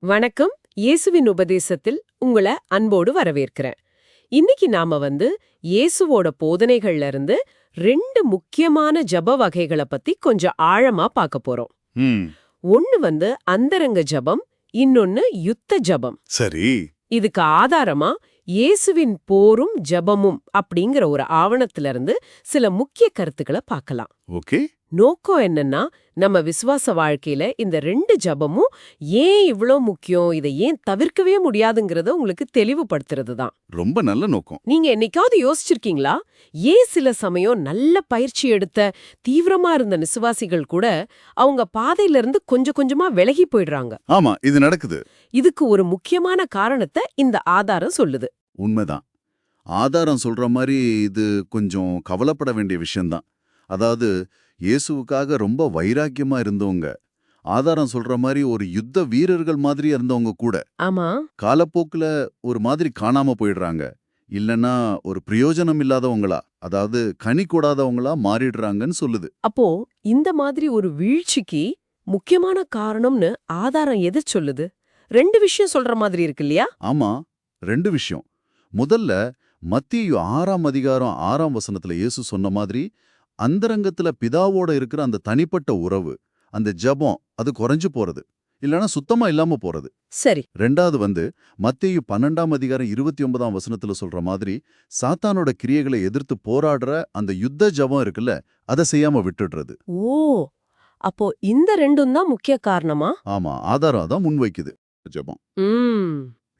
வணக்கம். இயேசுவின் உபதேசத்தில் உங்கள அன்போடு வரவேற்கிறேன். இன்னைக்கு நாம வந்து இயேசுவோட போதனைகள்ல இருந்து ரெண்டு முக்கியமான ஜப வகைகளை பத்தி கொஞ்சம் ஆழமா பார்க்க போறோம். ம். ஒன்னு வந்து அந்தரங்க ஜபம் இன்னொன்னு யுத்த ஜபம். சரி. இதுக்கு ஆதாரமா இயேசுவின் போரும் ஜபமும் அப்படிங்கிற ஒரு ஆவணத்துல இருந்து சில முக்கிய கருத்துக்களை பார்க்கலாம். ஓகே. நோக்கம் என்னன்னா நம்ம விசுவாச வாழ்க்கையில இந்த ரெண்டு ஜபமும் ஏன் இவ்ளோ முக்கியம்? இதை ஏன் தவிர்க்கவே முடியாதுங்கிறத உங்களுக்கு தெளிவுபடுத்துறது தான். ரொம்ப நல்ல நோக்கம். நீங்க என்னைக்காவது யோசிச்சிருக்கீங்களா? ஏன் சில சமயம் நல்ல பயிற்சி எடுத்த தீவிரமா இருந்த விசுவாசிகள் கூட அவங்க பாதையில இருந்து கொஞ்சம் கொஞ்சமா விலகி போயிடுறாங்க. ஆமா இது நடக்குது. இதுக்கு ஒரு முக்கியமான காரணத்தை இந்த ஆதாரம் சொல்லுது. உண்மைதான். ஆதாரம் சொல்ற மாதிரி இது கொஞ்சம் கவலைப்பட வேண்டிய விஷயம்தான். அதாவது இயேசுவுக்காக ரொம்ப வைராக்கியமா இருந்தவங்க. ஆதாரம் சொல்ற மாதிரி ஒரு யுத்த வீரர்கள் மாதிரி இருந்தவங்க கூட. ஆமா. காலப்போக்குல ஒரு மாதிரி காணாம போயிடுறாங்க. இல்லனா ஒரு பிரயோஜனம் இல்லாதவங்களா அதாவது கனி கொடாதவங்களா மாறிடுறாங்கன்னு சொல்லுது. அப்போ இந்த மாதிரி ஒரு வீழ்ச்சிக்கு முக்கியமான காரணம்னு ஆதாரம் எதை சொல்லுது? ரெண்டு விஷயம் சொல்ற மாதிரி இருக்கு இல்லையா? ஆமா ரெண்டு விஷயம். முதல்ல மத்திய ஆறாம் அதிகாரம் ஆறாம் வசனத்துல இயேசு சொன்ன மாதிரி அந்தரங்கத்துல பிதாவோட இருக்கிற அந்த தனிப்பட்ட உறவு அந்த ஜெபம் அது குறைஞ்சு போறது. இல்லனா சுத்தமா இல்லாம போறது. சரி. ரெண்டாவது வந்து மத்தேயு பன்னெண்டாம் அதிகாரம் இருபத்தி ஒன்பதாம் வசனத்துல சொல்ற மாதிரி சாத்தானோட கிரியைகளை எதிர்த்து போராடுற அந்த யுத்த ஜெபம் இருக்குல்ல அதை செய்யாம விட்டுடுறது. ஓ! அப்போ இந்த ரெண்டும் தான் முக்கிய காரணமா? ஆமா ஆதாரம் அதான் முன்வைக்குது. ஜெபம்.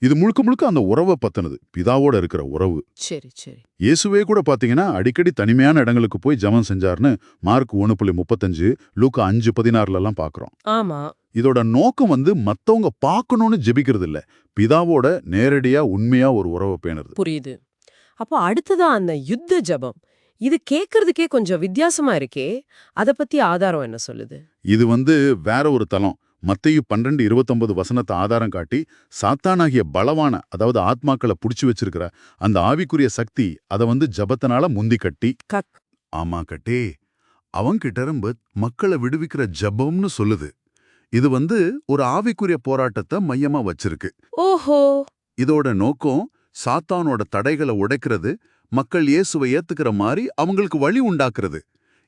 இது முழுக்க முழுக்க அந்த உறவை பத்தினது. பிதாவோட இருக்கிற உறவு. சரி சரி. இயேசுவே கூட பாத்தீங்கன்னா அடிக்கடி தனிமையான இடங்களுக்கு போய் ஜெபம் செஞ்சாருன்னு மார்க் ஒன்று புள்ளி முப்பத்தஞ்சு லூக்கா அஞ்சு பதினாறுல எல்லாம் பாக்குறோம். ஆமா. இதோட நோக்கம் வந்து மத்தவங்க பார்க்கணும்னு ஜெபிக்கிறது இல்ல பிதாவோட நேரடியா உண்மையா ஒரு உறவை பேணுறது. புரியுது. அப்போ அடுத்ததா அந்த யுத்த ஜபம். இது கேக்குறதுக்கே கொஞ்சம் வித்தியாசமா இருக்கே. அத பத்தி ஆதாரம் என்ன சொல்லுது? இது வந்து வேற ஒரு தலம் மத்தேயு பன்னெண்டு இருபத்தொன்பது வசனத்தை ஆதாரம் காட்டி சாத்தானாகிய பலவான அதாவது ஆத்மாக்களை புடிச்சு வச்சிருக்கிற அந்த ஆவிக்குரிய சக்தி அதை வந்து ஜபத்தினால முந்தி கட்டி ஆமா கட்டே அவங்கிட்ட இருந்து மக்களை விடுவிக்கிற ஜெபம்னு சொல்லுது. இது வந்து ஒரு ஆவிக்குரிய போராட்டத்தை மையமா வச்சிருக்கு. ஓஹோ. இதோட நோக்கம் சாத்தானோட தடைகளை உடைக்கிறது மக்கள் இயேசுவை ஏத்துக்கிற மாதிரி அவங்களுக்கு வழி உண்டாக்குறது.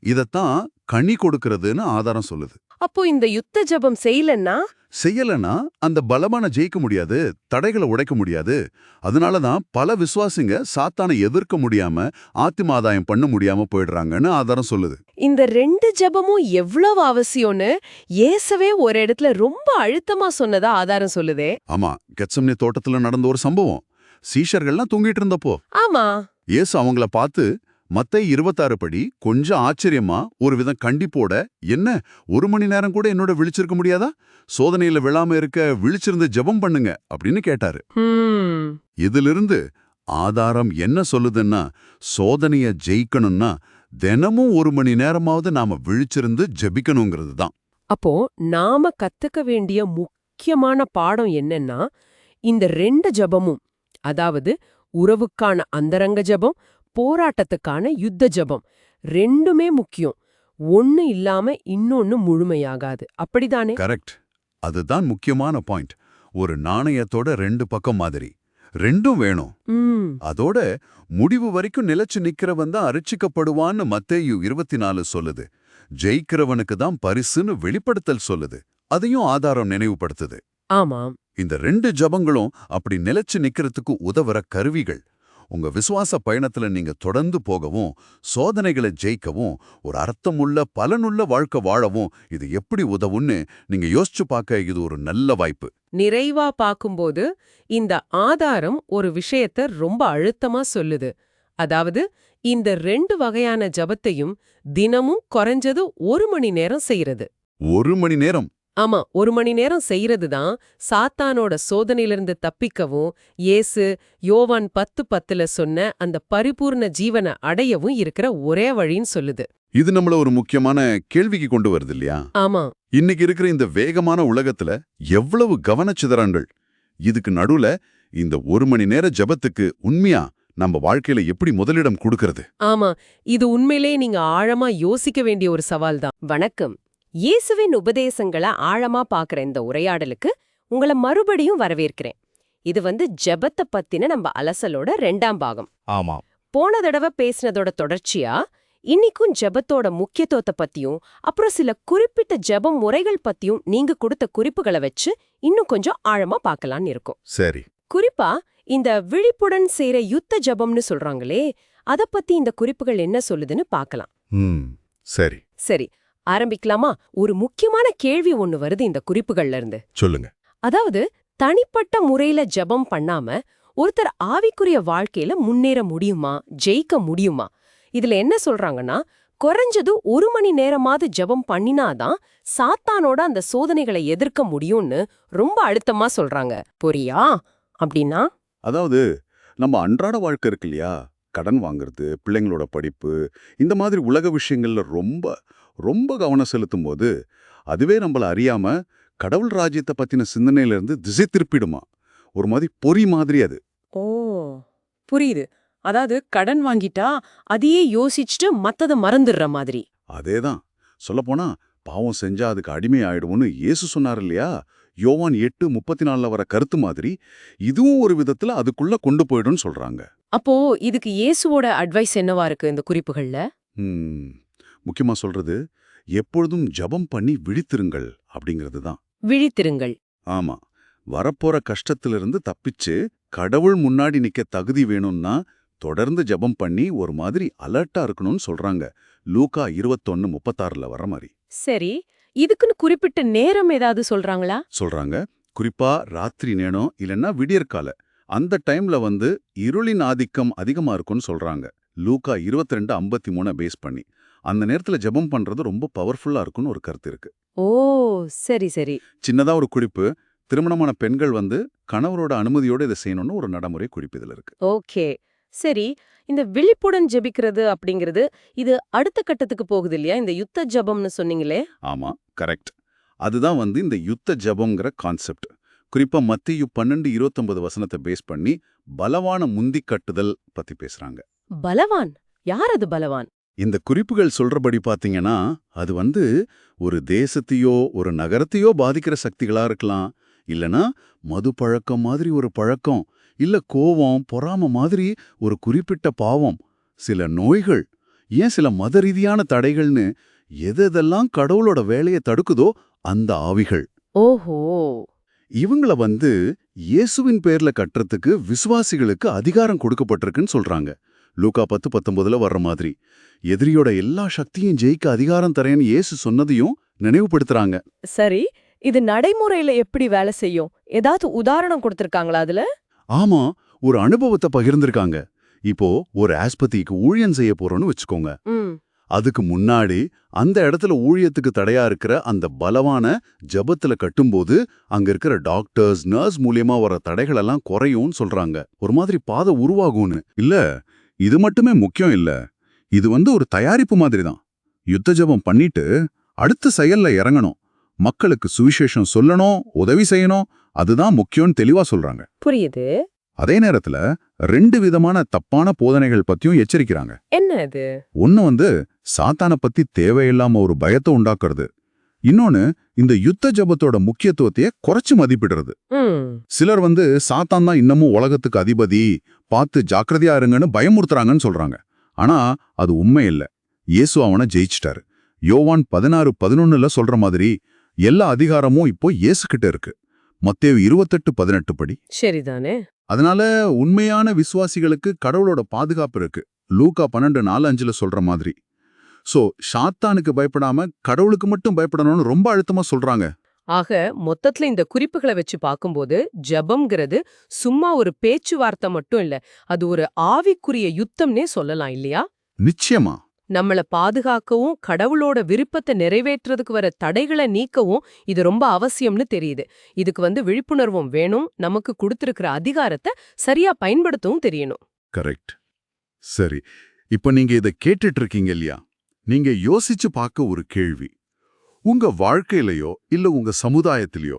இதத்தான் கனி கொடுக்கறதுன்னு ஆதாரம் சொல்லுது. அப்போ இந்த யுத்த ஜபம் செய்யலன்னா? செய்யலனா அந்த பலமான ஜெயிக்க முடியாது தடைகளை உடைக்க முடியாது. அதனால தான் பல விசுவாசிங்க சாத்தானை எதிர்க்க முடியாம ஆத்திமாதாயம் பண்ண முடியாம போயிடுறாங்கன்னு ஆதாரம் சொல்லுது. இந்த ரெண்டு ஜபமும் எவ்வளவு அவசியம்னு இயேசுவே ஒரு இடத்துல ரொம்ப அழுத்தமா சொன்னதா ஆதாரம் சொல்லுதே. ஆமா கெட்சம்னி தோட்டத்துல நடந்த ஒரு சம்பவம். சீஷர்கள்லாம் தூங்கிட்டு இருந்தப்போ. ஆமா. இயேசு அவங்கள பார்த்து மத்தை இருபத்தாறு படி கொஞ்சம் ஆச்சரியமா ஒரு விதம் கண்டிப்போட என்ன ஒரு மணி நேரம் கூட என்னோட விழிச்சிருக்க முடியாதா? சோதனையில விழாம இருக்க விழிச்சிருந்து ஜெபம் பண்ணுங்க அப்படின்னு கேட்டாரு. இதிலிருந்து ஆதாரம் என்ன சொல்லுதுன்னா சோதனைய ஜெயிக்கணும்னா தினமும் ஒரு மணி நேரமாவது நாம விழிச்சிருந்து ஜெபிக்கணுங்கிறது தான். அப்போ நாம கத்துக்க வேண்டிய முக்கியமான பாடம் என்னன்னா இந்த ரெண்டு ஜபமும் அதாவது உறவுக்கான அந்தரங்க ஜபம் போராட்டத்துக்கான யுத்த ஜபம். ரெண்டுமே முக்கியம். ஒண்ணு இல்லாம இன்னொன்னு முழுமையாகாது. அப்படிதானே? கரெக்ட். அதுதான் முக்கியமான பாயிண்ட். ஒரு நாணயத்தோட ரெண்டு பக்கம் மாதிரி. ரெண்டும் வேணும். அதோட முடிவு வரைக்கும் நிலைச்சு நிக்கிறவன் தான் அரிச்சிக்கப்படுவான்னு மத்தேயு இருபத்தி நாலு சொல்லுது. ஜெயிக்கிறவனுக்கு தான் பரிசுன்னு வெளிப்படுத்தல் சொல்லுது. அதையும் ஆதாரம் நினைவுபடுத்துது. ஆமாம். இந்த ரெண்டு ஜபங்களும் அப்படி நிலைச்சு நிக்கிறதுக்கு உதவுற கருவிகள். உங்க விசுவாச பயணத்துல நீங்க தொடர்ந்து போகவும் சோதனைகளை ஜெயிக்கவும் ஒரு அர்த்தமுள்ள பலனுள்ள வாழ்க்கை வாழவும் இது எப்படி உதவுன்னு நீங்க யோசிச்சு பார்க்க இது ஒரு நல்ல வாய்ப்பு. நிறைவா பாக்கும்போது இந்த ஆதாரம் ஒரு விஷயத்த ரொம்ப அழுத்தமா சொல்லுது. அதாவது இந்த ரெண்டு வகையான ஜபத்தையும் தினமும் குறைஞ்சது ஒரு மணி நேரம் செய்யறது ஒரு மணி நேரம். ஆமா ஒரு மணி நேரம் செய்யறது தான் சாத்தானோட சோதனையிலிருந்து தப்பிக்கவும் இயேசு யோவான் பத்து பத்துல சொன்ன அந்த பரிபூர்ண ஜீவனை அடையவும் இருக்கிற ஒரே வழின்னு சொல்லுது. இது நம்மள ஒரு முக்கியமான கேள்விக்கு கொண்டு வருது இல்லையா? ஆமா. இன்னைக்கு இருக்கிற இந்த வேகமான உலகத்துல எவ்வளவு கவனச்சிதறங்கள் இதுக்கு நடுவுல இந்த ஒரு மணி நேர ஜெபத்துக்கு உண்மையா நம்ம வாழ்க்கையில எப்படி முதலிடம் கொடுக்கறது? ஆமா இது உண்மையிலே நீங்க ஆழமா யோசிக்க வேண்டிய ஒரு சவால் தான். வணக்கம். இயேசுவின் உபதேசங்களை ஆழமா பாக்குற இந்த உரையாடலுக்கு உங்கள மறுபடியும் வரவேற்கிறேன். இது வந்து ஜெபத்தை பத்தின நம்ம அலசலோட ரெண்டாம் பாகம். ஆமாம் போன தடவை பேசினதோட தொடர்ச்சியா இன்னிக்கும் ஜெபத்தோட முக்கியத்துவத்தை பத்தியும் அப்புறம் சில குறிப்பிட்ட ஜெப முறைகள் பத்தியும் நீங்க கொடுத்த குறிப்புகளை வச்சு இன்னும் கொஞ்சம் ஆழமா பார்க்கலாம்னு இருக்கும். சரி. குறிப்பா இந்த விழிப்புடன் செய்யற யுத்த ஜெபம்னு சொல்றாங்களே அத பத்தி இந்த குறிப்புகள் என்ன சொல்லுதுன்னு பார்க்கலாம். சரி. சரி ஆரம்பிக்கலாமா? ஒரு முக்கியமான கேள்வி ஒண்ணு வருது இந்த குறிப்புகள்ல இருந்து. சொல்லுங்க. அதாவது தனிப்பட்ட முறையில ஜெபம் பண்ணாம ஒருத்தர் ஆவிக்குரிய வாழ்க்கையில முன்னேற முடியுமா? ஜெயிக்க முடியுமா? இதுல என்ன சொல்றாங்கன்னா குறைஞ்சது ஒரு மணி நேரமாவது ஜெபம் பண்ணினாதான் சாத்தானோட அந்த சோதனைகளை எதிர்க்க முடியும்னு ரொம்ப அழுத்தமா சொல்றாங்க. புரியா? அப்படின்னா? அதாவது நம்ம அன்றாட வாழ்க்கை இருக்கு இல்லையா? கடன் வாங்குறது பிள்ளைங்களோட படிப்பு இந்த மாதிரி உலக விஷயங்கள்ல ரொம்ப ரொம்ப கவனம் செலுத்தும் போது அதுவே நம்மள அறியாம கடவுள் ராஜ்யத்தை பத்தின சிந்தனையில இருந்து திசை திருப்பிடுமா. ஒரு மாதிரி பொறி மாதிரி அது. ஓ புரியுது. அதாவது கடன் வாங்கிட்டா அதையே யோசிச்சுட்டு மத்தத மறந்துடுற மாதிரி. அதேதான். சொல்லப்போனா பாவம் செஞ்சா அதுக்கு அடிமை ஆயிடுவோம்னு இயேசு சொன்னார் இல்லையா? யோவான் எட்டு முப்பத்தி நாலுல வர கருத்து மாதிரி இதுவும் ஒரு விதத்துல அதுக்குள்ள கொண்டு போயிடும்னு சொல்றாங்க. அப்போ இதுக்கு இயேசுவோட அட்வைஸ் என்னவா இருக்கு இந்த குறிப்புகள்ல? ம், முக்கியமா சொல்றது எப்பொழுதும் ஜெபம் பண்ணி விழித்திருங்கள் அப்படிங்கிறது தான் விழித்திருங்கள். ஆமா. வரப்போற கஷ்டத்திலிருந்து தப்பிச்சு கடவுள் முன்னாடி நிக்க தகுதி வேணும்னா தொடர்ந்து ஜெபம் பண்ணி ஒரு மாதிரி அலர்ட்டா இருக்கணும்னு சொல்றாங்க. லூக்கா இருபத்தொன்னு முப்பத்தாறுல வர மாதிரி. சரி. இதுக்குன்னு குறிப்பிட்ட நேரம் ஏதாவது சொல்றாங்களா? சொல்றாங்க. குறிப்பா ராத்திரி நேரம் இல்லைன்னா விடியற்கால அந்த டைம்ல வந்து இருளின் ஆதிக்கம் அதிகமா இருக்கும்னு சொல்றாங்க. லூக்கா 22 ரெண்டு ஐம்பத்தி மூணை பேஸ் பண்ணி. அந்த நேரத்துல ஜெபம் பண்றது ரொம்ப பவர்ஃபுல்லா இருக்கும்னு ஒரு கருத்து இருக்கு. ஓ சரி சரி. சின்னதா ஒரு குறிப்பு திருமணமான பெண்கள் வந்து கணவரோட அனுமதியோட இதை செய்யணும்னு ஒரு நடைமுறை குறிப்பு இதுல இருக்கு. ஓகே. சரி இந்த விழிப்புடன் ஜெபிக்கிறது அப்படிங்கிறது இது அடுத்த கட்டத்துக்கு போகுது இல்லையா? இந்த யுத்த ஜெபம்னு சொன்னீங்களே? ஆமா கரெக்ட் அதுதான் வந்து இந்த யுத்த ஜபம்ங்கிற கான்செப்ட் குறிப்பா மத்தியு பன்னெண்டு இருபத்தொன்பது வசனத்தை பேஸ் பண்ணி பலவான முந்தி கட்டுதல் பத்தி பேசுறாங்க. பலவான்? யார் அது பலவான்? இந்த குறிப்புகள் சொல்றபடி பாத்தீங்கன்னா அது வந்து ஒரு தேசத்தையோ ஒரு நகரத்தையோ பாதிக்கிற சக்திகளா இருக்கலாம். இல்லனா மது பழக்கம் மாதிரி ஒரு பழக்கம் இல்ல கோவம் பொறாம மாதிரி ஒரு குறிப்பிட்ட பாவம் சில நோய்கள் ஏன் சில மத ரீதியான தடைகள்னு எதெல்லாம் கடவுளோட வேலையை தடுக்குதோ அந்த ஆவிகள். ஓஹோ! இவங்கள வந்து இயேசுவின் பேர்ல கட்டுறதுக்கு விசுவாசிகளுக்கு அதிகாரம் கொடுக்கப்பட்டிருக்குன்னு சொல்றாங்க. லூக்கா பத்து பத்தொன்பதுல வர்ற மாதிரி. எதிரியோட எல்லா சக்தியும் ஜெயிக்க அதிகாரம் தரேன்னு இயேசு சொன்னதையும் நினைவுபடுத்துறாங்க. சரி இது நடைமுறையில எப்படி வேலை செய்யும்? ஏதாவது உதாரணம் கொடுத்திருக்காங்களா அதுல? ஆமா ஒரு அனுபவத்தை பகிர்ந்திருக்காங்க. இப்போ ஒரு ஆஸ்பத்திரிக்கு ஊழியம் செய்ய போறோம்னு வச்சுக்கோங்க. அதுக்கு முன்னாடி அந்த இடத்துல ஊழியத்துக்கு தடையா இருக்கிற அந்த பலவான ஜபத்துல கட்டும்போது அங்க இருக்கிற டாக்டர்ஸ் நர்ஸ் மூலியமா வர தடைகள் எல்லாம் குறையும்னு சொல்றாங்க. ஒரு மாதிரி பாதை உருவாகும்னு. இல்ல இது மட்டுமே முக்கியம் இல்ல. இது வந்து ஒரு தயாரிப்பு மாதிரி தான் யுத்த ஜபம் பண்ணிட்டு அடுத்த செயல்ல இறங்கணும். மக்களுக்கு சுவிசேஷம் சொல்லணும் உதவி செய்யணும். அதுதான் முக்கியம்னு தெளிவா சொல்றாங்க. புரியுது. அதே நேரத்துல ரெண்டு விதமான தப்பான போதனைகள் பத்தியும் எச்சரிக்கிறாங்க. என்ன இது ஒன்னு வந்து சாத்தான பத்தி தேவையில்லாம ஒரு பயத்தை உண்டாக்குறது. இன்னொன்னு இந்த யுத்த ஜபத்தோட முக்கியத்துவத்தையே குறைச்சு மதிப்பிடுறது. சிலர் வந்து சாத்தான் தான் இன்னமும் உலகத்துக்கு அதிபதி பார்த்து ஜாக்கிரதையா இருங்கன்னு பயமுறுத்துறாங்கன்னு சொல்றாங்க. ஆனா அது உண்மை இல்ல. இயேசு அவனை ஜெயிச்சிட்டாரு. யோவான் பதினாறு பதினொன்னுல சொல்ற மாதிரி எல்லா அதிகாரமும் இப்போ இயேசு கிட்ட இருக்கு. மத்தேயு இருபத்தெட்டு பதினெட்டு படி. சரிதானே. அதனால உண்மையான விசுவாசிகளுக்கு கடவுளோட பாதுகாப்பு இருக்கு. லூக்கா பன்னெண்டு நாலு அஞ்சுல சொல்ற மாதிரி. சோ சாத்தானுக்கு பயப்படாம கடவுளுக்கு மட்டும் பயப்படணும்னு ரொம்ப அழுத்தமா சொல்றாங்க. ஆக மொத்தத்துல இந்த குறிப்புகளை வச்சு பார்க்கும்போது ஜெபம்ங்கிறது சும்மா ஒரு பேச்சுவார்த்தை மட்டும் இல்ல அது ஒரு ஆவிக்குரிய யுத்தம்னே சொல்லலாம் இல்லையா? நிச்சயமா. நம்மள பாதுகாக்கவும் கடவுளோட விருப்பத்தை நிறைவேற்றுறதுக்கு வர தடைகளை நீக்கவும் இது ரொம்ப அவசியம்னு தெரியுது. இதுக்கு வந்து விழிப்புணர்வும் வேணும் நமக்கு கொடுத்திருக்கிற அதிகாரத்தை சரியா பயன்படுத்தவும் தெரியணும். கரெக்ட் சரி. இப்ப நீங்க இதை கேட்டுட்டு இருக்கீங்க இல்லையா? நீங்க யோசிச்சு பார்க்க ஒரு கேள்வி. உங்க வாழ்க்கையிலயோ இல்ல உங்க சமுதாயத்திலயோ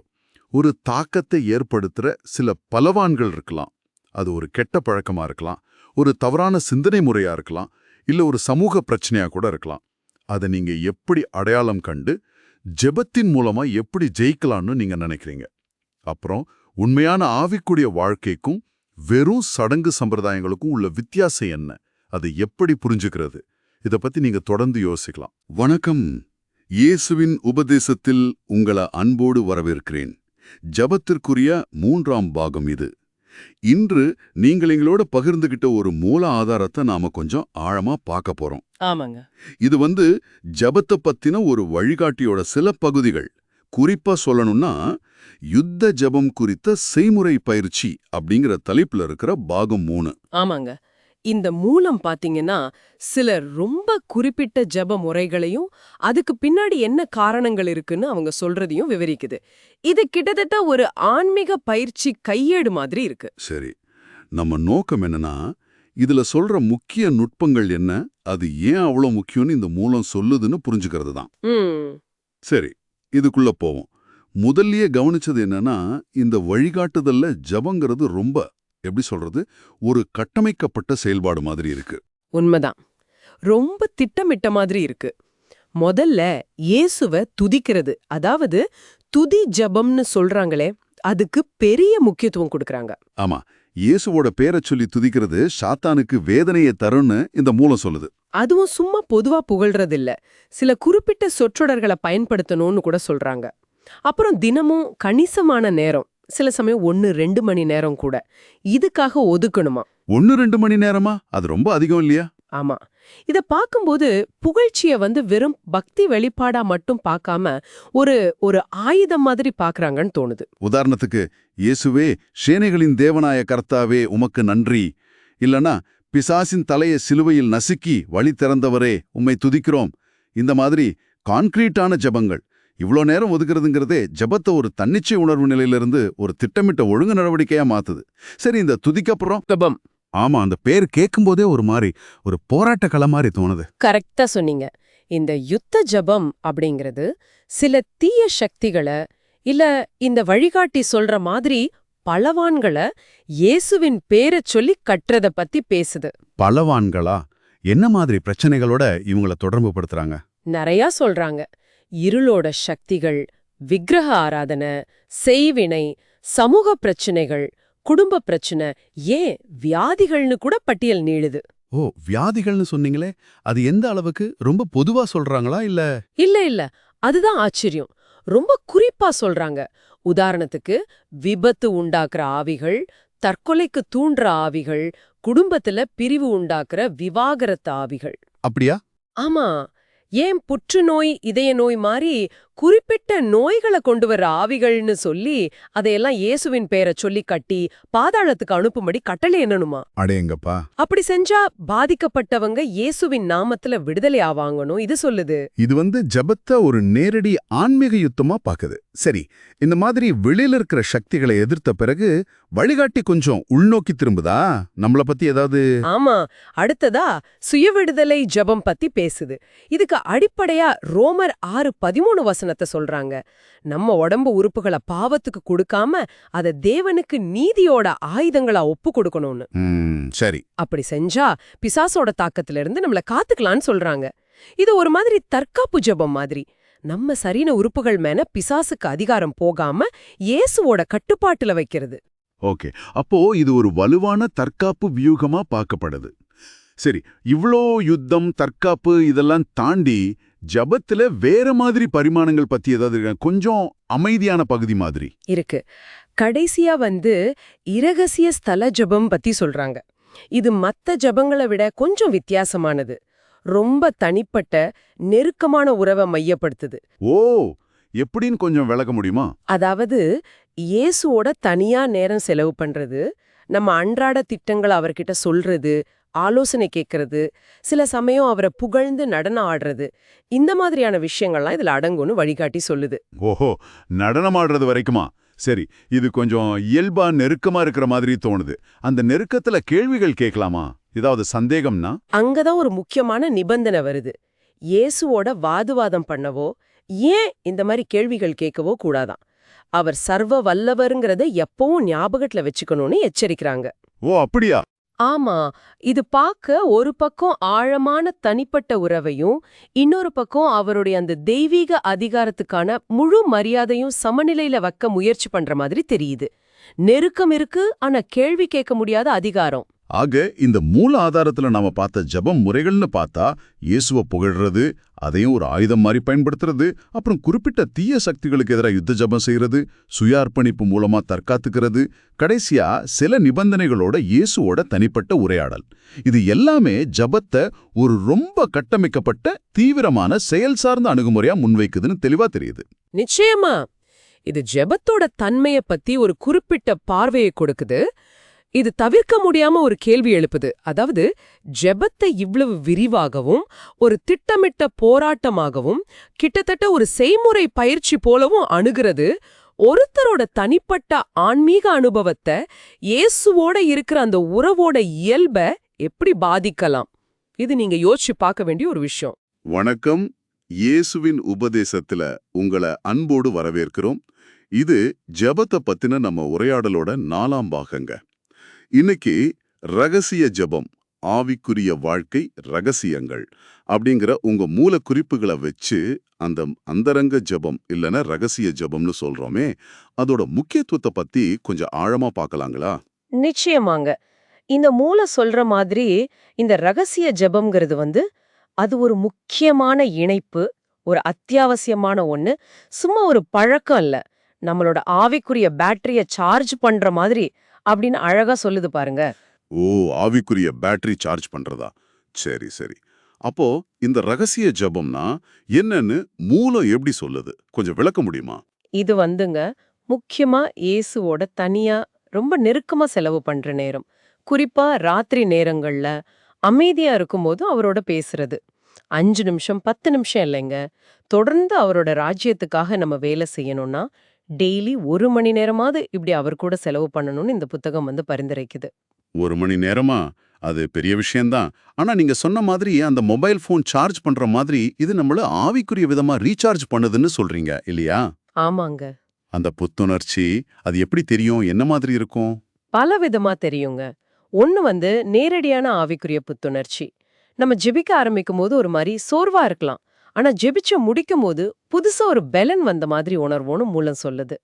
ஒரு தாக்கத்தை ஏற்படுத்துற சில பலவான்கள் இருக்கலாம். அது ஒரு கெட்ட பழக்கமா இருக்கலாம் ஒரு தவறான சிந்தனை முறையா இருக்கலாம் இல்ல ஒரு சமூக பிரச்சனையா கூட இருக்கலாம். அதை நீங்க எப்படி அடையாளம் கண்டு ஜெபத்தின் மூலமா எப்படி ஜெயிக்கலாம்னு நீங்க நினைக்கிறீங்க. அப்புறம் உண்மையான ஆவிக்கூடிய வாழ்க்கைக்கும் வெறும் சடங்கு சம்பிரதாயங்களுக்கும் உள்ள வித்தியாசம் என்ன? அதை எப்படி புரிஞ்சுக்கிறது? இத பத்தி நீங்க தொடர்ந்து யோசிக்கலாம். வணக்கம். இயேசுவின் உபதேசத்தில் உங்களை அன்போடு வரவேற்கிறேன். ஜபத்திற்குரிய மூன்றாம் பாகம் இது. இன்று நீங்கள் எங்களோட பகிர்ந்துகிட்ட ஒரு மூல ஆதாரத்தை நாம கொஞ்சம் ஆழமா பார்க்க போறோம். ஆமாங்க. இது வந்து ஜபத்தை பத்தின ஒரு வழிகாட்டியோட சில பகுதிகள். குறிப்பா சொல்லணும்னா யுத்த ஜபம் குறித்த செய்முறை பயிற்சி அப்படிங்கிற தலைப்புல இருக்கிற பாகம் மூணு. ஆமாங்க. இந்த மூலம் பாத்தீங்கன்னா சிலர் ரொம்ப குறிப்பிட்ட ஜப முறைகளையும் அதுக்கு பின்னாடி என்ன காரணங்கள் இருக்குன்னு அவங்க சொல்றதையும் விவரிக்குது. இது கிட்டத்தட்ட ஒரு ஆன்மீக பயிற்சி கையேடு மாதிரி இருக்கு. சரி. நம்ம நோக்கம் என்னன்னா இதுல சொல்ற முக்கிய நுட்பங்கள் என்ன அது ஏன் அவ்வளோ முக்கியம்னு இந்த மூலம் சொல்லுதுன்னு புரிஞ்சுக்கிறது தான். சரி இதுக்குள்ள போவோம். முதல்லயே கவனிச்சது என்னன்னா இந்த வழிகாட்டுதல்ல ஜபங்கிறது ரொம்ப எப்படி சொல்றது ஒரு கட்டமைக்கப்பட்ட செயல்பாடு மாதிரி இருக்கு. உண்மைதான். ரொம்ப திட்டமிட்ட மாதிரி இருக்கு. முதல்ல இயேசுவ துதிக்கிறது. அதாவது துதி ஜபம்னு சொல்றாங்களே அதுக்கு பெரிய முக்கியத்துவம் கொடுக்கறாங்க. ஆமா இயேசுவோட பேரை சொல்லி துதிக்கிறது சாத்தானுக்கு வேதனையை தரும்னு இந்த மூலம் சொல்லுது. அதுவும் சும்மா பொதுவா புகழ்றதில்ல. சில குறிப்பிட்ட சொற்றொடர்களை பயன்படுத்தணும்னு கூட சொல்றாங்க. அப்புறம் தினமும் கணிசமான நேரம். சில சமயம் ஒன்னு ரெண்டு மணி நேரம் கூட. இதுக்காக ஒதுக்கணுமா? ஒன்னு ரெண்டு மணி நேரமா? அது ரொம்ப அதிகம் இல்லையா? ஆமா. இத பாக்கும்போது புகழ்ச்சிய வந்து வெறும் பக்தி வெளிப்பாடா மட்டும் பார்க்காம ஒரு ஒரு ஆயுதம் மாதிரி பாக்குறாங்கன்னு தோணுது. உதாரணத்துக்கு இயேசுவே சேனைகளின் தேவனாய கர்த்தாவே உமக்கு நன்றி. இல்லனா பிசாசின் தலையை சிலுவையில் நசுக்கி வழி திறந்தவரே உம்மை துதிக்கிறோம். இந்த மாதிரி கான்கிரீட்டான ஜெபங்கள். இவ்ளோ நேரம் ஒதுக்குறதுங்கிறதே ஜெபத்தை ஒரு தன்னிச்சை உணர்வு நிலையிலிருந்து ஒரு திட்டமிட்ட ஒழுங்கு நடவடிக்கையா மாத்துது. சரி இந்த துதிக்கப்புறம்? ஜபம் ஆமா அந்த பேர் கேட்கும்போதே ஒரு மாதிரி ஒரு போராட்ட கள மாதிரி தோணுது. கரெக்டா சொன்னீங்க. இந்த யுத்த ஜபம் அப்படிங்கிறது சில தீய சக்திகளை இல்ல இந்த வழிகாட்டி சொல்ற மாதிரி பலவான்களை இயேசுவின் பேரைச் சொல்லி கட்டுறத பத்தி பேசுது. பலவான்களா? என்ன மாதிரி பிரச்சனைகளோட இவங்கள தொடர்பு படுத்துறாங்க நிறையா சொல்றாங்க. இருளோட சக்திகள் விக்கிரக ஆராதனை செய்வினை சமூக பிரச்சனைகள் குடும்ப பிரச்சனை ஏன் வியாதிகள்னு கூட பட்டியல் நீளுது. ஓ வியாதிகள்னு சொன்னீங்களே அது எந்த அளவுக்கு? ரொம்ப பொதுவா சொல்றாங்களா இல்ல? இல்ல இல்ல அதுதான் ஆச்சரியம். ரொம்ப குறிப்பா சொல்றாங்க. உதாரணத்துக்கு விபத்து உண்டாக்குற ஆவிகள் தற்கொலைக்கு தூண்டுற ஆவிகள் குடும்பத்துல பிரிவு உண்டாக்குற விவாகரத்து ஆவிகள். அப்படியா? ஆமா. ஏன் புற்றுநோய் இதய நோய் மாதிரி குறிப்பிட்ட நோய்களை கொண்டு வர ஆவிகள்னு சொல்லி அதையெல்லாம் இயேசுவின் பேரை சொல்லி கட்டி பாதாளத்துக்கு அனுப்பும்படி கட்டளை என்னணுமா அடேங்கப்பா அப்படி செஞ்சா பாதிக்கப்பட்டவங்க இயேசுவின் நாமத்துல விடுதலை ஆவாங்கணும். இது சொல்லுது. இது வந்து ஜபத்தை ஒரு நேரடி ஆன்மீக யுத்தமா பாக்குது. சரி இந்த மாதிரி வெளியில இருக்கிற சக்திகளை எதிர்த்த பிறகு வழிகாட்டி கொஞ்சம் உள்நோக்கி திரும்புதா? நம்மள பத்தி ஏதாவது? ஆமா. அடுத்ததா சுய விடுதலை ஜெபம் பத்தி பேசுது. இதுக்கு அடிப்படையா ரோமர் ஆறு பதிமூணு வசனத்தை சொல்றாங்க. நம்ம உடம்பு உறுப்புகளை பாவத்துக்கு கொடுக்காம அத தேவனுக்கு நீதியோட ஆயுதங்களா ஒப்பு கொடுக்கணும்னு. சரி. அப்படி செஞ்சா பிசாசோட தாக்கத்துல இருந்து நம்மள காத்துக்கலாம்னு சொல்றாங்க. இது ஒரு மாதிரி தற்காப்பு ஜெபம் மாதிரி. நம்ம சரீன உறுப்புகள் மேல பிசாசுக்கு அதிகாரம் போகாம இயேசுவோட கட்டுப்பாட்டுல வைக்கிறது. ஓகே. அப்போ இது ஒரு வலுவான தற்காப்பு வியூகமா பார்க்கப்படுது. சரி இவ்ளோ யுத்தம் தற்காப்பு இதெல்லாம் தாண்டி ஜபத்துல வேற மாதிரி பரிமாணங்கள் பத்தி ஏதாவது? கொஞ்சம் அமைதியான பகுதி மாதிரி. இருக்கு. கடைசியா வந்து இரகசிய ஸ்தல ஜெபம் பத்தி சொல்றாங்க. இது மத்த ஜெபங்களை விட கொஞ்சம் வித்தியாசமானது. ரொம்ப தனிப்பட்ட நெருக்கமான உறவை மையப்படுத்துது. ஓ! எப்படின்னு கொஞ்சம் விளக்க முடியுமா? அதாவது இயேசுவோட தனியா நேரம் செலவு பண்றது நம்ம அன்றாட திட்டங்களை அவர்கிட்ட சொல்றது ஆலோசனை கேட்கறது. சில சமயம் அவரை புகழ்ந்து நடனம் ஆடுறது. இந்த மாதிரியான விஷயங்கள்லாம் இதுல அடங்கும்னு வழிகாட்டி சொல்லுது. ஓஹோ! நடனமாடுறது வரைக்குமா? சரி இது கொஞ்சம் இயல்பா நெருக்கமா இருக்கிற மாதிரி தோணுது. அந்த நெருக்கத்துல கேள்விகள் கேட்கலாமா? ஏதாவது சந்தேகம்னா? அங்கதான் ஒரு முக்கியமான நிபந்தனை வருது. இயேசுவோட வாதுவாதம் பண்ணவோ ஏன் இந்த மாதிரி கேள்விகள் கேட்கவோ கூடாதாம் அவர் சர்வ வல்லவருங்கிறத எப்பவும் ஞாபகத்துல வச்சுக்கணும்னு எச்சரிக்கிறாங்க. ஓ அப்படியா? ஆமா இது பார்க்க ஒரு பக்கம் ஆழமான தனிப்பட்ட உறவையும் இன்னொரு பக்கம் அவருடைய அந்த தெய்வீக அதிகாரத்துக்கான முழு மரியாதையும் சமநிலையில வைக்க முயற்சி பண்ற மாதிரி தெரியுது. நெருக்கம் இருக்கு ஆனா கேள்வி கேட்க முடியாத அதிகாரம். ஆக இந்த மூல ஆதாரத்துல நாம பார்த்த ஜெபம் முறைகள்னு பார்த்தா இயேசுவ புகழ்றது அதையும் ஒரு ஆயுதம் மாதிரி பயன்படுத்துறது அப்புறம் குறிப்பிட்ட தீய சக்திகளுக்கு எதிராக யுத்த ஜபம் செய்யறது சுய அர்ப்பணிப்பு மூலமா தற்காத்துக்கிறது கடைசியா சில நிபந்தனைகளோட இயேசுவோட தனிப்பட்ட உரையாடல். இது எல்லாமே ஜபத்தை ஒரு ரொம்ப கட்டமைக்கப்பட்ட தீவிரமான செயல் சார்ந்த அணுகுமுறையா முன்வைக்குதுன்னு தெளிவா தெரியுது. நிச்சயமா! இது ஜெபத்தோட தன்மையை பத்தி ஒரு குறிப்பிட்ட பார்வையை கொடுக்குது. இது தவிர்க்க முடியாம ஒரு கேள்வி எழுப்புது. அதாவது ஜெபத்தை இவ்வளவு விரிவாகவும் ஒரு திட்டமிட்ட போராட்டமாகவும் கிட்டத்தட்ட ஒரு செய்முறை பயிற்சி போலவும் அணுகிறது. ஒருத்தரோட தனிப்பட்ட ஆன்மீக அனுபவத்தை இயேசுவோட இருக்கிற அந்த உறவோட இயல்ப எப்படி பாதிக்கலாம்? இது நீங்க யோசிச்சு பார்க்க வேண்டிய ஒரு விஷயம். வணக்கம். இயேசுவின் உபதேசத்துல உங்களை அன்போடு வரவேற்கிறோம். இது ஜபத்தை பத்தின நம்ம உரையாடலோட நாலாம் பாகங்க. இன்னைக்கு ரகசிய ஜெபம் ஆவிக்குரிய வாழ்க்கை ரகசியங்கள் அப்படிங்கிற உங்க மூல குறிப்புகளை வச்சு அந்த அந்தரங்க ஜெபம் இல்லைன்னா ரகசிய ஜெபம்னு சொல்றோமே அதோட முக்கியத்துவத்தை பத்தி கொஞ்சம் ஆழமா பார்க்கலாங்களா? நிச்சயமாங்க. இந்த மூல சொல்ற மாதிரி இந்த ரகசிய ஜெபம்ங்கிறது வந்து அது ஒரு முக்கியமான இணைப்பு ஒரு அத்தியாவசியமான ஒண்ணு. சும்மா ஒரு பழக்கம் இல்ல. நம்மளோட ஆவிக்குரிய பேட்டரிய சார்ஜ் பண்ற மாதிரி அப்படின்னு அழகா சொல்லுது பாருங்க. ஓ ஆவிக்குரிய பேட்டரி சார்ஜ் பண்றதா? சரி சரி. அப்போ இந்த ரகசிய ஜெபம்னா என்னன்னு மூலம் எப்படி சொல்லுது? கொஞ்சம் விளக்க முடியுமா? இது வந்துங்க முக்கியமா இயேசுவோட தனியா ரொம்ப நெருக்கமா செலவு பண்ற நேரம். குறிப்பா ராத்திரி நேரங்கள்ல அமைதியா இருக்கும்போது அவரோட பேசுறது. அஞ்சு நிமிஷம் பத்து நிமிஷம் இல்லைங்க. தொடர்ந்து அவரோட ராஜ்யத்துக்காக நம்ம வேலை செய்யணும்னா டெய்லி ஒரு மணி நேரமாவது இப்படி அவர் கூட செலவு பண்ணணும்னு இந்த புத்தகம் வந்து பரிந்துரைக்குது. ஒரு மணி நேரமா? அது பெரிய விஷயம்தான். ஆனா நீங்க சொன்ன மாதிரி அந்த மொபைல் ஃபோன் சார்ஜ் பண்ற மாதிரி இது நம்மள ஆவிக்குரிய விதமா ரீசார்ஜ் பண்ணுதுன்னு சொல்றீங்க இல்லையா? ஆமாங்க. அந்த புத்துணர்ச்சி அது எப்படி தெரியும்? என்ன மாதிரி இருக்கும்? பல விதமா தெரியுங்க. ஒண்ணு வந்து நேரடியான ஆவிக்குரிய புத்துணர்ச்சி. நம்ம ஜெபிக்க ஆரம்பிக்கும் போது ஒரு மாதிரி சோர்வா இருக்கலாம். ஆனா ஜெபிச்சு முடிக்கும் போது புதுசா ஒரு பெலன் வந்த மாதிரி உணர்வோன்னு மூலம் சொல்லுது.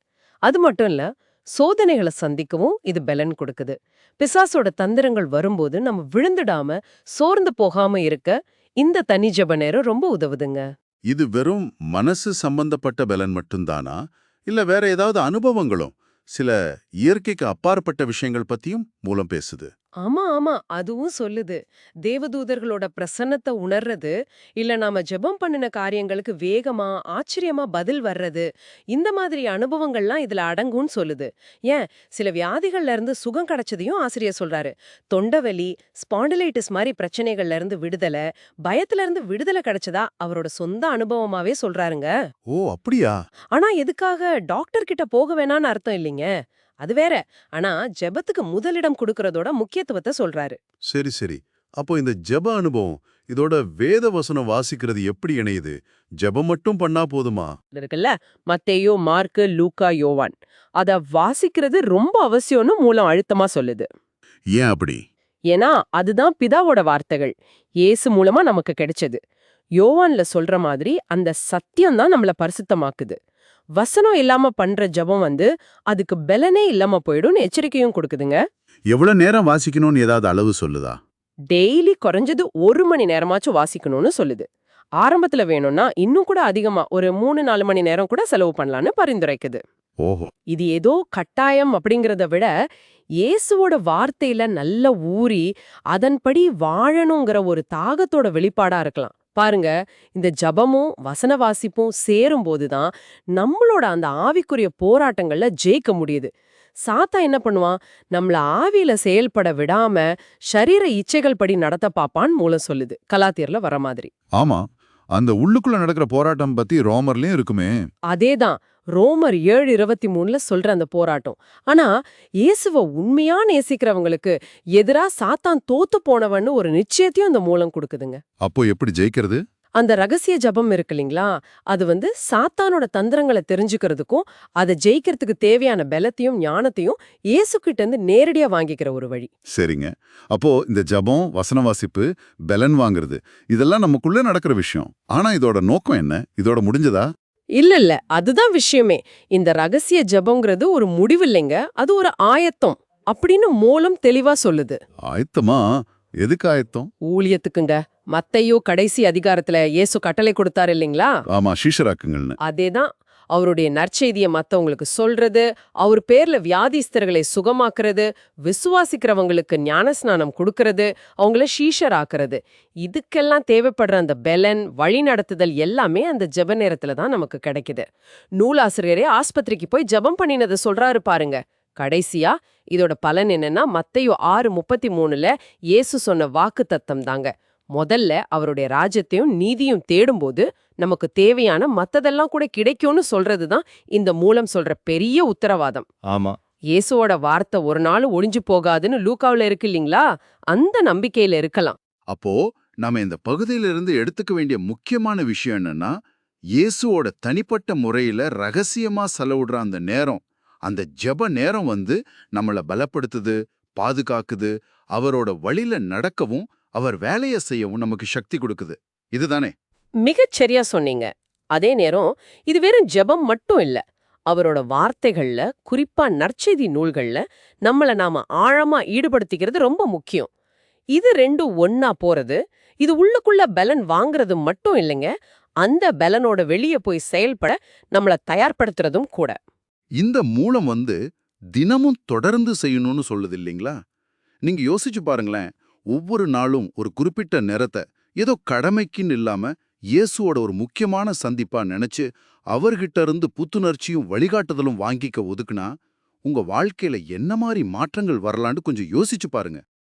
அது மட்டும் இல்ல சோதனைகளை சந்திக்கவும் இது பெலன் கொடுக்குது. பிசாசோட தந்திரங்கள் வரும்போது நம்ம விழுந்துடாம சோர்ந்து போகாம இருக்க இந்த தனி ஜெப நேரம் ரொம்ப உதவுதுங்க. இது வெறும் மனசு சம்பந்தப்பட்ட பலன் மட்டும்தானா? இல்ல வேற ஏதாவது அனுபவங்களும் சில இயற்கைக்கு அப்பாற்பட்ட விஷயங்கள் பத்தியும் மூலம் பேசுது? ஆமா ஆமா. அதுவும் சொல்லுது. தேவதூதர்களோட பிரசன்னத்தை உணர்றது இல்ல நாம ஜெபம் பண்ணின காரியங்களுக்கு வேகமா ஆச்சரியமா பதில் வர்றது இந்த மாதிரி அனுபவங்கள்லாம் இதுல அடங்கும்னு சொல்லுது. ஏன்? சில வியாதிகள்ல இருந்து சுகம் கிடைச்சதையும் ஆசிரியர் சொல்றாரு. தொண்டவலி ஸ்பாண்டிலைட்டிஸ் மாதிரி பிரச்சனைகள்ல இருந்து விடுதலை பயத்துல இருந்து விடுதலை கிடைச்சதா அவரோட சொந்த அனுபவமாவே சொல்றாருங்க. ஓ அப்படியா? ஆனா எதுக்காக டாக்டர் கிட்ட போக வேணாம்னு அர்த்தம் இல்லைங்க. அது வேற. ஆனா ஜெபத்துக்கு முதலிடம் கொடுக்கறதோட முக்கியத்துவத்தை சொல்றாரு. சரி சரி. அப்போ இந்த ஜெப அனுபவம் இதோட வேத வசனம் வாசிக்கிறது எப்படி இணையுது? ஜெபம் மட்டும் பண்ணா போதுமா? இருக்குல்ல. மத்தேயோ மார்க்கு லூக்கா யோவான். அத வாசிக்கிறது ரொம்ப அவசியம்னு மூலம் அழுத்தமா சொல்லுது. ஏன் அப்படி? ஏன்னா அதுதான் பிதாவோட வார்த்தைகள். இயேசு மூலமா நமக்கு கிடைச்சது. யோவான்ல சொல்ற மாதிரி அந்த சத்தியம் தான் நம்மள பரிசுத்தமாக்குது. வசனம் இல்லாம பண்ற ஜெபம் வந்து அதுக்கு பலனே இல்லாம போயிடும்னு எச்சரிக்கையும் கொடுக்குதுங்க. எவ்வளவு நேரம் வாசிக்கணும்னு ஏதாவது அளவு சொல்லுதா? டெய்லி குறைஞ்சது ஒரு மணி நேரமாச்சும் வாசிக்கணும்னு சொல்லுது. ஆரம்பத்துல வேணும்னா இன்னும் கூட அதிகமா ஒரு மூணு நாலு மணி நேரம் கூட செலவு பண்ணலான்னு பரிந்துரைக்குது. ஓஹோ. இது ஏதோ கட்டாயம் அப்படிங்கறத விட இயேசுவோட வார்த்தையில நல்ல ஊறி அதன்படி வாழணுங்கிற ஒரு தாகத்தோட வெளிப்பாடா இருக்கலாம். பாருங்க இந்த ஜபமும் வசன வாசிப்பும் சேரும் போதுதான் நம்மளோட அந்த ஆவிக்குரிய போராட்டங்கள்ல ஜெயிக்க முடியுது. சாத்தா என்ன பண்ணுவான்? நம்மள ஆவியில செயல்பட விடாம சரீர இச்சைகள் படி நடத்த பாப்பான் மூலம் சொல்லுது. கலாத்தியர்ல வர மாதிரி. ஆமா. அந்த உள்ளுக்குள்ள நடக்கிற போராட்டம் பத்தி ரோமர்லயும் இருக்குமே. அதேதான். ரோமர் ஏழு இருபத்தி மூணுல சொல்ற அந்த போராட்டம். ஆனா இயேசுவ உண்மையா நேசிக்கிறவங்களுக்கு எதிரா சாத்தான் தோத்து போனவன்னு ஒரு நிச்சயத்தையும் அந்த மூலம் கொடுக்குதுங்க. அப்போ எப்படி ஜெயிக்கிறது? அந்த ரகசிய ஜபம் இருக்கு இல்லைங்களா? அது வந்து சாத்தானோட தந்திரங்களை தெரிஞ்சுக்கிறதுக்கும் அதை ஜெயிக்கிறதுக்கு தேவையான பலத்தையும் ஞானத்தையும் இயேசு கிட்ட இருந்து நேரடியா வாங்கிக்கிற ஒரு வழி. சரிங்க. அப்போ இந்த ஜபம் வசன வாசிப்பு பெலன் வாங்குறது இதெல்லாம் நமக்குள்ள நடக்கிற விஷயம். ஆனா இதோட நோக்கம் என்ன? இதோட முடிஞ்சதா? இல்ல இல்ல அதுதான் விஷயமே. இந்த ரகசிய ஜபங்கிறது ஒரு முடிவு இல்லைங்க அது ஒரு ஆயத்தம் அப்படின்னு மூலம் தெளிவா சொல்லுது. ஆயத்தமா? எதுக்கு ஆயத்தம்? ஊழியத்துக்குங்க. மத்தையோ கடைசி அதிகாரத்துல இயேசு கட்டளை கொடுத்தாரு இல்லைங்களா? ஆமா சீஷராக்குங்கள்னு. அதேதான். அவருடைய நற்செய்தியை மத்தவங்களுக்கு சொல்றது அவர் பேர்ல வியாதிஸ்தர்களை சுகமாக்குறது விசுவாசிக்கிறவங்களுக்கு ஞானஸ்நானம் கொடுக்கறது அவங்கள ஷீஷராக்குறது இதுக்கெல்லாம் தேவைப்படுற அந்த பெலன் வழிநடத்துதல் எல்லாமே அந்த ஜெப நேரத்துல தான் நமக்கு கிடைக்குது. நூலாசிரியரே ஆஸ்பத்திரிக்கு போய் ஜெபம் பண்ணினதை சொல்றாரு பாருங்க. கடைசியா இதோட பலன் என்னன்னா மத்தையோ ஆறு முப்பத்தி மூணுல இயேசு சொன்ன வாக்கு தத்தம் தாங்க. முதல்ல அவருடைய ராஜ்யத்தையும் நீதியும் தேடும்போது நமக்கு தேவையான மத்ததெல்லாம் கூட கிடைக்கும்னு சொல்றதுதான் இந்த மூலம் சொல்ற பெரிய உத்தரவாதம். ஆமா. இயேசுவோட வார்த்தை ஒரு நாள் ஒளிஞ்சு போகாதுன்னு லூக்காவுல இருக்கு இல்லீங்களா? அந்த நம்பிக்கையில இருக்கலாம். அப்போ நாம இந்த பகுதியிலிருந்து எடுத்துக்க வேண்டிய முக்கியமான விஷயம் என்னன்னா இயேசுவோட தனிப்பட்ட முறையில ரகசியமா செலவிடுற அந்த நேரம் அந்த ஜெப நேரம் வந்து நம்மள பலப்படுத்துது பாதுகாக்குது அவரோட வழியில நடக்கவும் அவர் வேலையை செய்யவும் நமக்கு சக்தி கொடுக்குது. இதுதானே? மிகச் சரியா சொன்னீங்க. அதே நேரம் இது வெறும் ஜெபம் மட்டும் இல்ல. அவரோட வார்த்தைகள்ல குறிப்பா நற்செய்தி நூல்கள்ல நம்மள நாம ஆழமா ஈடுபடுத்திக்கிறது ரொம்ப முக்கியம். இது ரெண்டும் ஒன்னா போறது இது உள்ளுக்குள்ள பலன் வாங்குறது மட்டும் இல்லைங்க. அந்த பலனோட வெளியே போய் செயல்பட நம்மள தயார்படுத்துறதும் கூட. இந்த மூலம் வந்து தினமும் தொடர்ந்து செய்யணும்னு சொல்லுது இல்லைங்களா? நீங்க யோசிச்சு பாருங்களேன். ஒவ்வொரு நாளும் ஒரு குறிப்பிட்ட நேரத்தை ஏதோ கடமைக்குன்னு இல்லாம இயேசுவோட ஒரு முக்கியமான சந்திப்பா நினைச்சு அவர்கிட்ட இருந்து புத்துணர்ச்சியும் வழிகாட்டுதலும் வாங்கிக்க ஒதுக்குனா உங்க வாழ்க்கையில என்ன மாதிரி மாற்றங்கள் வரலான்னு கொஞ்சம் யோசிச்சு பாருங்க.